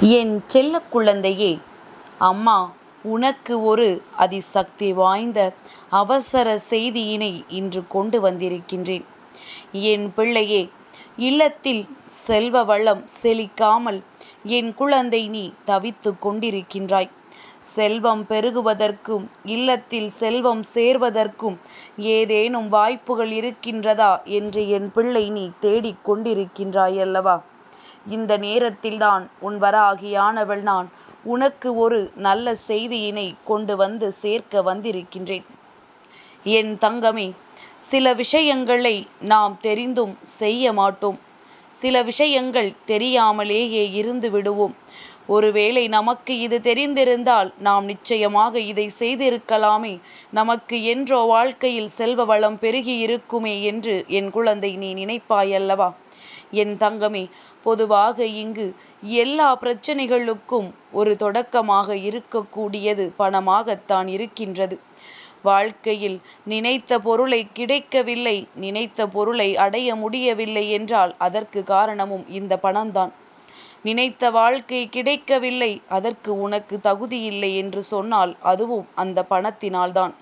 என் செல்ல குழந்தையே அம்மா உனக்கு ஒரு அதிசக்தி வாய்ந்த அவசர செய்தியினை இன்று கொண்டு வந்திருக்கின்றேன். என் பிள்ளையே இல்லத்தில் செல்வ வளம் செழிக்காமல் என் குழந்தை நீ தவித்து கொண்டிருக்கின்றாய். செல்வம் பெருகுவதற்கும் இல்லத்தில் செல்வம் சேர்வதற்கும் ஏதேனும் வாய்ப்புகள் இருக்கின்றதா என்று என் பிள்ளை நீ தேடிக் கொண்டிருக்கின்றாய் அல்லவா இந்த நேரத்தில்தான் உன் வராகியானவள் நான். உனக்கு ஒரு நல்ல செய்தியினை கொண்டு வந்து சேர்க்க வந்திருக்கின்றேன். என் தங்கமே சில விஷயங்களை நாம் தெரிந்தும் செய்ய மாட்டோம். சில விஷயங்கள் தெரியாமலேயே இருந்து விடுவோம். ஒருவேளை நமக்கு இது தெரிந்திருந்தால் நாம் நிச்சயமாக இதை செய்திருக்கலாமே. நமக்கு என்றோ வாழ்க்கையில் செல்வ வளம் பெருகி இருக்குமே என்று என் குழந்தை நீ நினைப்பாயல்லவா? என் தங்கமே பொதுவாக இங்கு எல்லா பிரச்சனைகளுக்கும் ஒரு தொடக்கமாக இருக்கக்கூடியது பணமாகத்தான் இருக்கின்றது. வாழ்க்கையில் நினைத்த பொருளை கிடைக்கவில்லை நினைத்த பொருளை அடைய முடியவில்லை என்றால் அதற்கு காரணமும் இந்த பணம்தான். நினைத்த வாழ்க்கை கிடைக்கவில்லை அதற்கு உனக்கு தகுதியில்லை என்று சொன்னால் அதுவும் அந்த பணத்தினால்தான்.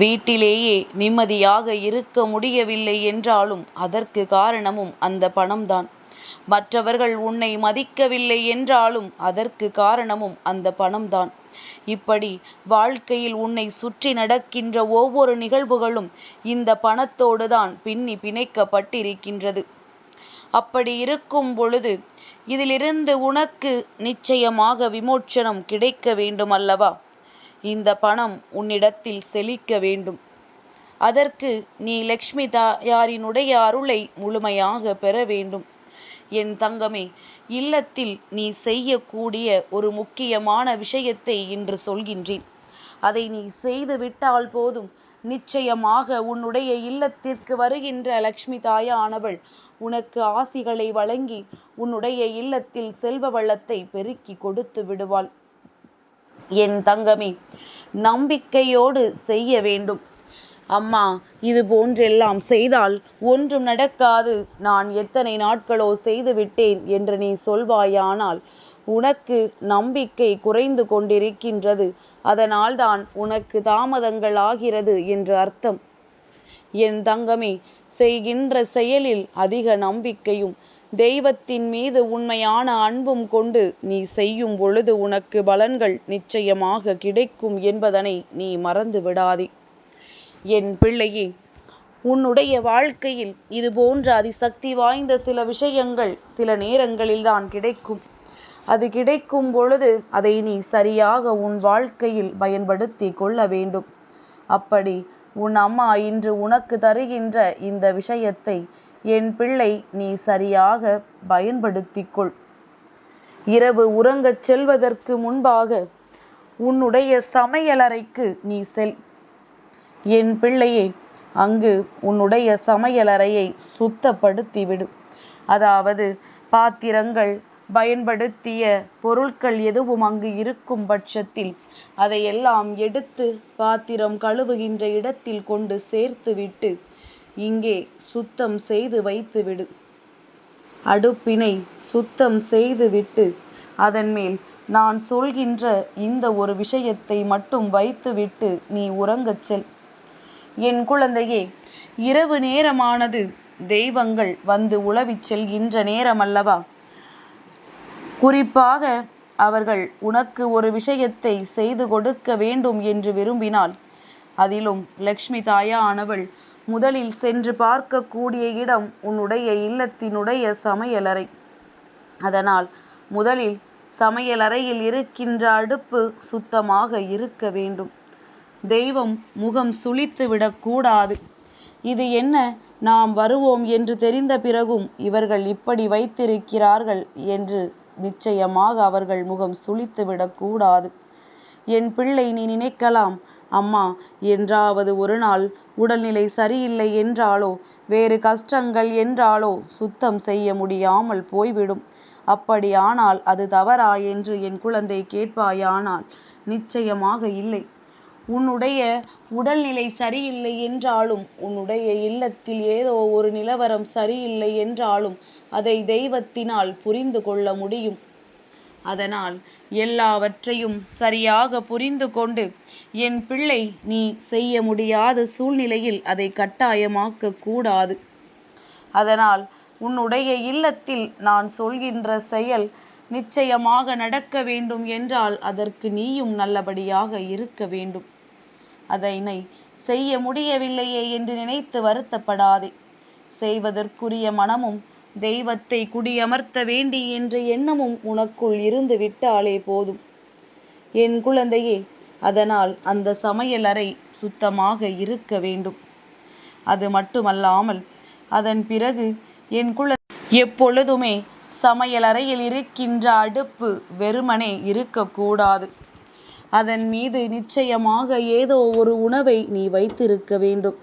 வீட்டிலேயே நிம்மதியாக இருக்க முடியவில்லை என்றாலும் அதற்கு காரணமும் அந்த பணம்தான். மற்றவர்கள் உன்னை மதிக்கவில்லை என்றாலும் அதற்கு காரணமும் அந்த பணம்தான். இப்படி வாழ்க்கையில் உன்னை சுற்றி நடக்கின்ற ஒவ்வொரு நிகழ்வுகளும் இந்த பணத்தோடு தான் பின்னி பிணைக்கப்பட்டிருக்கின்றது. அப்படி இருக்கும் பொழுது இதிலிருந்து உனக்கு நிச்சயமாக விமோச்சனம் கிடைக்க வேண்டும் அல்லவா இந்த பணம் உன்னிடத்தில் செழிக்க வேண்டும். அதற்கு நீ லக்ஷ்மி தாயாரினுடைய அருளை முழுமையாக பெற வேண்டும். என் தங்கமே இல்லத்தில் நீ செய்யக்கூடிய ஒரு முக்கியமான விஷயத்தை இன்று சொல்கின்றேன். அதை நீ செய்து விட்டால் போதும். நிச்சயமாக உன்னுடைய இல்லத்திற்கு வருகின்ற லக்ஷ்மி தாயானவள் உனக்கு ஆசிகளை வழங்கி உன்னுடைய இல்லத்தில் செல்வ வளத்தை பெருக்கி கொடுத்து விடுவாள். என் தங்கமே நம்பிக்கையோடு செய்ய வேண்டும். அம்மா இது போன்றெல்லாம் செய்தால் ஒன்றும் நடக்காது. நான் எத்தனை நாட்களோ செய்துவிட்டேன் என்று நீ சொல்வாயானால் உனக்கு நம்பிக்கை குறைந்து கொண்டிருக்கின்றது. அதனால்தான் உனக்கு தாமதங்கள் ஆகிறது என்று அர்த்தம். என் தங்கமே செய்கின்ற செயலில் அதிக நம்பிக்கையும் தெய்வத்தின் மீது உண்மையான அன்பும் கொண்டு நீ செய்யும் பொழுது உனக்கு பலன்கள் நிச்சயமாக கிடைக்கும் என்பதனை நீ மறந்து விடாதே. என் பிள்ளையே உன்னுடைய வாழ்க்கையில் இது போன்ற அதிசக்தி வாய்ந்த சில விஷயங்கள் சில நேரங்களில் தான் கிடைக்கும். அது கிடைக்கும் பொழுது அதை நீ சரியாக உன் வாழ்க்கையில் பயன்படுத்தி கொள்ள வேண்டும். அப்படி உன் அம்மா இன்று உனக்கு தருகின்ற இந்த விஷயத்தை என் பிள்ளை நீ சரியாக பயன்படுத்திக்கொள். இரவு உறங்கச் செல்வதற்கு முன்பாக உன்னுடைய சமையலறைக்கு நீ செல். என் பிள்ளையே அங்கு உன்னுடைய சமையலறையை சுத்தப்படுத்திவிடு. அதாவது பாத்திரங்கள் பயன்படுத்திய பொருட்கள் எதுவும் அங்கு இருக்கும் பட்சத்தில் அதையெல்லாம் எடுத்து பாத்திரம் கழுவுகின்ற இடத்தில் கொண்டு சேர்த்துவிட்டு இங்கே சுத்தம் செய்து வைத்துவிடு. அடுப்பினை சுத்தம் செய்துவிட்டு அதன் மேல் நான் சொல்கின்ற இந்த ஒரு விஷயத்தை மட்டும் வைத்துவிட்டு நீ உறங்கச் செல். என் குழந்தையே இரவு நேரமானது தெய்வங்கள் வந்து உழவிச் செல்கின்ற நேரம் அல்லவா குறிப்பாக அவர்கள் உனக்கு ஒரு விஷயத்தை செய்து கொடுக்க வேண்டும் என்று விரும்பினால் அதிலும் லக்ஷ்மி தாயானவள் முதலில் சென்று பார்க்கக்கூடிய இடம் உன்னுடைய இல்லத்தினுடைய சமையலறை. அதனால் முதலில் சமையலறையில் இருக்கின்ற அடுப்பு சுத்தமாக இருக்க வேண்டும். தெய்வம் முகம் சுளித்து விடக்கூடாது இது என்ன? நாம் வருவோம் என்று தெரிந்த பிறகும் இவர்கள் இப்படி வைத்திருக்கிறார்கள் என்று நிச்சயமாக அவர்கள் முகம் சுளித்து விடக்கூடாது என் பிள்ளை நீ நினைக்கலாம் அம்மா என்றாவது ஒரு நாள் உடல்நிலை சரியில்லை என்றாலோ வேறு கஷ்டங்கள் என்றாலோ சுத்தம் செய்ய முடியாமல் போய்விடும். அப்படியானால் அது தவறா என்று என் குழந்தை கேட்பாயானால் நிச்சயமாக இல்லை. உன்னுடைய உடல்நிலை சரியில்லை என்றாலும் உன்னுடைய இல்லத்தில் ஏதோ ஒரு நிலவரம் சரியில்லை என்றாலும் அதை தெய்வத்தினால் புரிந்து கொள்ள முடியும். அதனால் எல்லாவற்றையும் சரியாக புரிந்து கொண்டு என் பிள்ளை நீ செய்ய முடியாத சூழ்நிலையில் அதை கட்டாயமாக்க கூடாது. அதனால் உன்னுடைய இல்லத்தில் நான் சொல்கின்ற செயல் நிச்சயமாக நடக்க வேண்டும் என்றால் அதற்கு நீயும் நல்லபடியாக இருக்க வேண்டும். அதனை செய்ய முடியவில்லையே என்று நினைத்து வருத்தப்படாதே. செய்வதற்குரிய மனமும் தெய்வத்தை குடியமர்த்த வேண்டி என்ற எண்ணமும் உனக்குள் இருந்து விட்டாலே போதும். என் குழந்தையே அதனால் அந்த சமையலறை சுத்தமாக இருக்க வேண்டும். அது மட்டுமல்லாமல் அதன் பிறகு என் குழ எப்பொழுதுமே சமையலறையில் இருக்கின்ற அடுப்பு வெறுமனே இருக்கக்கூடாது. அதன் மீது நிச்சயமாக ஏதோ ஒரு உணவை நீ வைத்திருக்க வேண்டும்.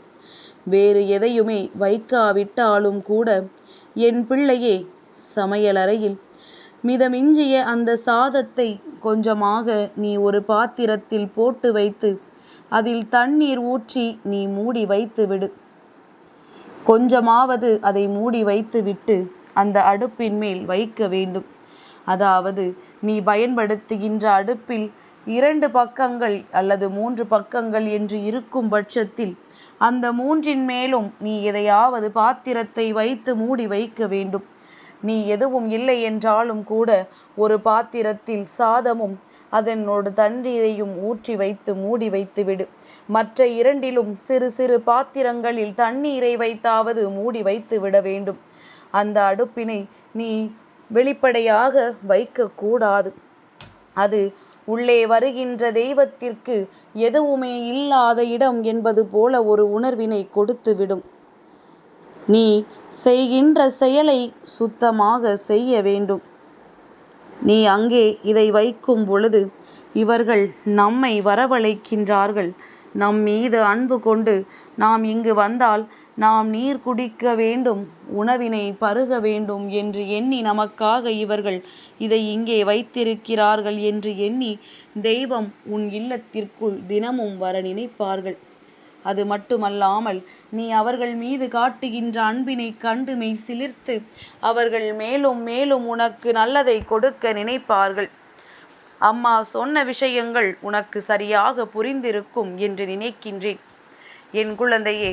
வேறு எதையுமே வைக்காவிட்டாலும் கூட என் பிள்ளையே சமையலறையில் மிதமிஞ்சிய அந்த சாதத்தை கொஞ்சமாக நீ ஒரு பாத்திரத்தில் போட்டு வைத்து அதில் தண்ணீர் ஊற்றி நீ மூடி வைத்து விடு. கொஞ்சமாவது அதை மூடி வைத்து விட்டு அந்த அடுப்பின் மேல் வைக்க வேண்டும். அதாவது நீ பயன்படுத்துகின்ற அடுப்பில் இரண்டு பக்கங்கள் அல்லது மூன்று பக்கங்கள் என்று இருக்கும் பட்சத்தில் அந்த மூன்றின் மேலும் நீ எதையாவது பாத்திரத்தை வைத்து மூடி வைக்க வேண்டும். நீ எதுவும் இல்லை என்றாலும் கூட ஒரு பாத்திரத்தில் சாதமும் அதனோடு தண்ணீரையும் ஊற்றி வைத்து மூடி வைத்து விடு. மற்ற இரண்டிலும் சிறு சிறு பாத்திரங்களில் தண்ணீரை வைத்தாவது மூடி வைத்து விட வேண்டும். அந்த அடுப்பினை நீ வெளிப்படையாக வைக்கக்கூடாது. அது உள்ளே வருகின்ற தெய்வத்திற்கு எதுவுமே இல்லாத இடம் என்பது போல ஒரு உணர்வினை கொடுத்துவிடும். நீ செய்கின்ற செயலை சுத்தமாக செய்ய வேண்டும். நீ அங்கே இதை வைக்கும் பொழுது இவர்கள் நம்மை வரவழைக்கின்றார்கள். நம் மீது அன்பு கொண்டு நாம் இங்கு வந்தால் நாம் நீர் குடிக்க வேண்டும் உணவினை பருக வேண்டும் என்று எண்ணி நமக்காக இவர்கள் இதை இங்கே வைத்திருக்கிறார்கள் என்று எண்ணி தெய்வம் உன் இல்லத்திற்குள் தினமும் வர நினைப்பார்கள். அது மட்டுமல்லாமல் நீ அவர்கள் மீது காட்டுகின்ற அன்பினை கண்டு மெய் சிலிர்த்து அவர்கள் மேலும் மேலும் உனக்கு நல்லதை கொடுக்க நினைப்பார்கள். அம்மா சொன்ன விஷயங்கள் உனக்கு சரியாக புரிந்திருக்கும் என்று நினைக்கின்றேன். என் குழந்தையே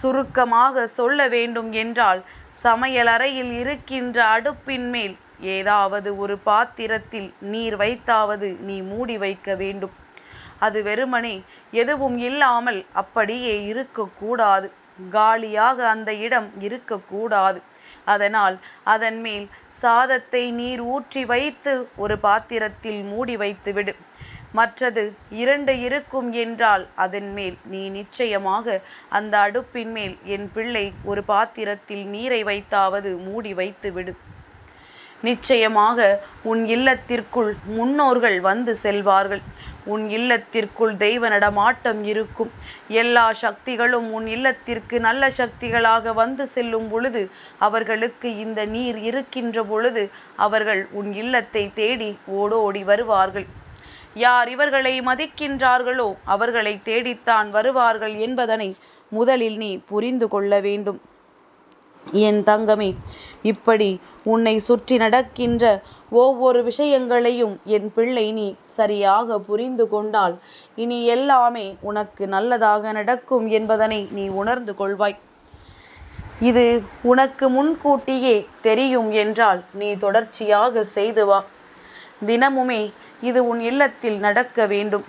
சுருக்கமாக சொல்ல வேண்டும் என்றால் சமையலறையில் இருக்கின்ற அடுப்பின் மேல் ஏதாவது ஒரு பாத்திரத்தில் நீர் வைத்தாவது நீ மூடி வைக்க வேண்டும். அது வெறுமனே எதுவும் இல்லாமல் அப்படியே இருக்கக்கூடாது காலியாக அந்த இடம் இருக்கக்கூடாது அதனால் அதன் மேல் சாதத்தை நீர் ஊற்றி வைத்து ஒரு பாத்திரத்தில் மூடி வைத்துவிடு. மற்றது இரண்டு இருக்கும் என்றால் அதன் மேல் நீ நிச்சயமாக அந்த அடுப்பின் மேல் என் பிள்ளை ஒரு பாத்திரத்தில் நீரை வைத்தாவது மூடி வைத்து விடு நிச்சயமாக உன் இல்லத்திற்குள் முன்னோர்கள் வந்து செல்வார்கள். உன் இல்லத்திற்குள் தெய்வ நடமாட்டம் இருக்கும். எல்லா சக்திகளும் உன் இல்லத்திற்கு நல்ல சக்திகளாக வந்து செல்லும் பொழுது அவர்களுக்கு இந்த நீர் இருக்கின்ற பொழுது அவர்கள் உன் இல்லத்தை தேடி ஓடோடி வருவார்கள். யார் இவர்களை மதிக்கின்றார்களோ அவர்களை தேடித்தான் வருவார்கள் என்பதனை முதலில் நீ புரிந்து கொள்ள வேண்டும். என் தங்கமே இப்படி உன்னை சுற்றி நடக்கின்ற ஒவ்வொரு விஷயங்களையும் என் பிள்ளை நீ சரியாக புரிந்து கொண்டால் இனி எல்லாமே உனக்கு நல்லதாக நடக்கும் என்பதனை நீ உணர்ந்து கொள்வாய். இது உனக்கு முன்கூட்டியே தெரியும் என்றால் நீ தொடர்ச்சியாக செய்து வா. தினமுமே இது உன் இல்லத்தில் நடக்க வேண்டும்.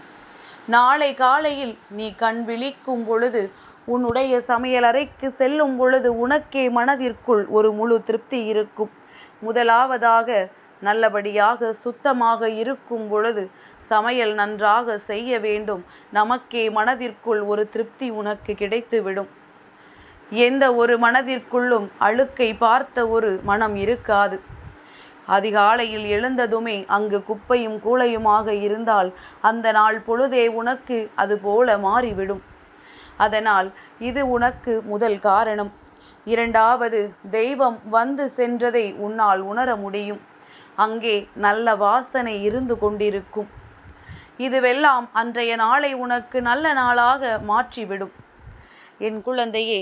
நாளை காலையில் நீ கண் விழிக்கும் பொழுது உன்னுடைய சமையலறைக்கு செல்லும் பொழுது உனக்கே மனதிற்குள் ஒரு முழு திருப்தி இருக்கும். முதலாவதாக நல்லபடியாக சுத்தமாக இருக்கும் பொழுது சமையல் நன்றாக செய்ய வேண்டும். நமக்கே மனதிற்குள் ஒரு திருப்தி உனக்கு கிடைத்துவிடும். எந்த ஒரு மனதிற்குள்ளும் அழுக்கை பார்த்த ஒரு மனம் இருக்காது. அதிகாலையில் எழுந்ததுமே அங்கு குப்பையும் கூளையுமாக இருந்தால் அந்த நாள் பொழுதே உனக்கு அது போல மாறிவிடும். அதனால் இது உனக்கு முதல் காரணம். இரண்டாவது தெய்வம் வந்து சென்றதை உன்னால் உணர முடியும். அங்கே நல்ல வாசனை இருந்து கொண்டிருக்கும். இதுவெல்லாம் அன்றைய நாளை உனக்கு நல்ல நாளாக மாற்றிவிடும். என் குழந்தையே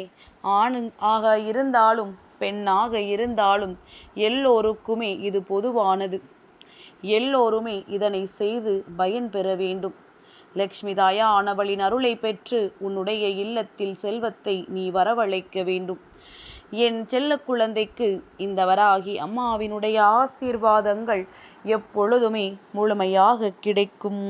ஆணு ஆக இருந்தாலும் பெண்ணாக இருந்தாலும் எல்லோருக்குமே இது பொதுவானது. எல்லோருமே இதனை செய்து பயன் பெற வேண்டும். லக்ஷ்மி தாயா ஆனவளின் அருளை பெற்று உன்னுடைய இல்லத்தில் செல்வத்தை நீ வரவழைக்க வேண்டும். என் செல்ல குழந்தைக்கு இந்த வராகி அம்மாவினுடைய ஆசீர்வாதங்கள் எப்பொழுதுமே முழுமையாக கிடைக்கும்.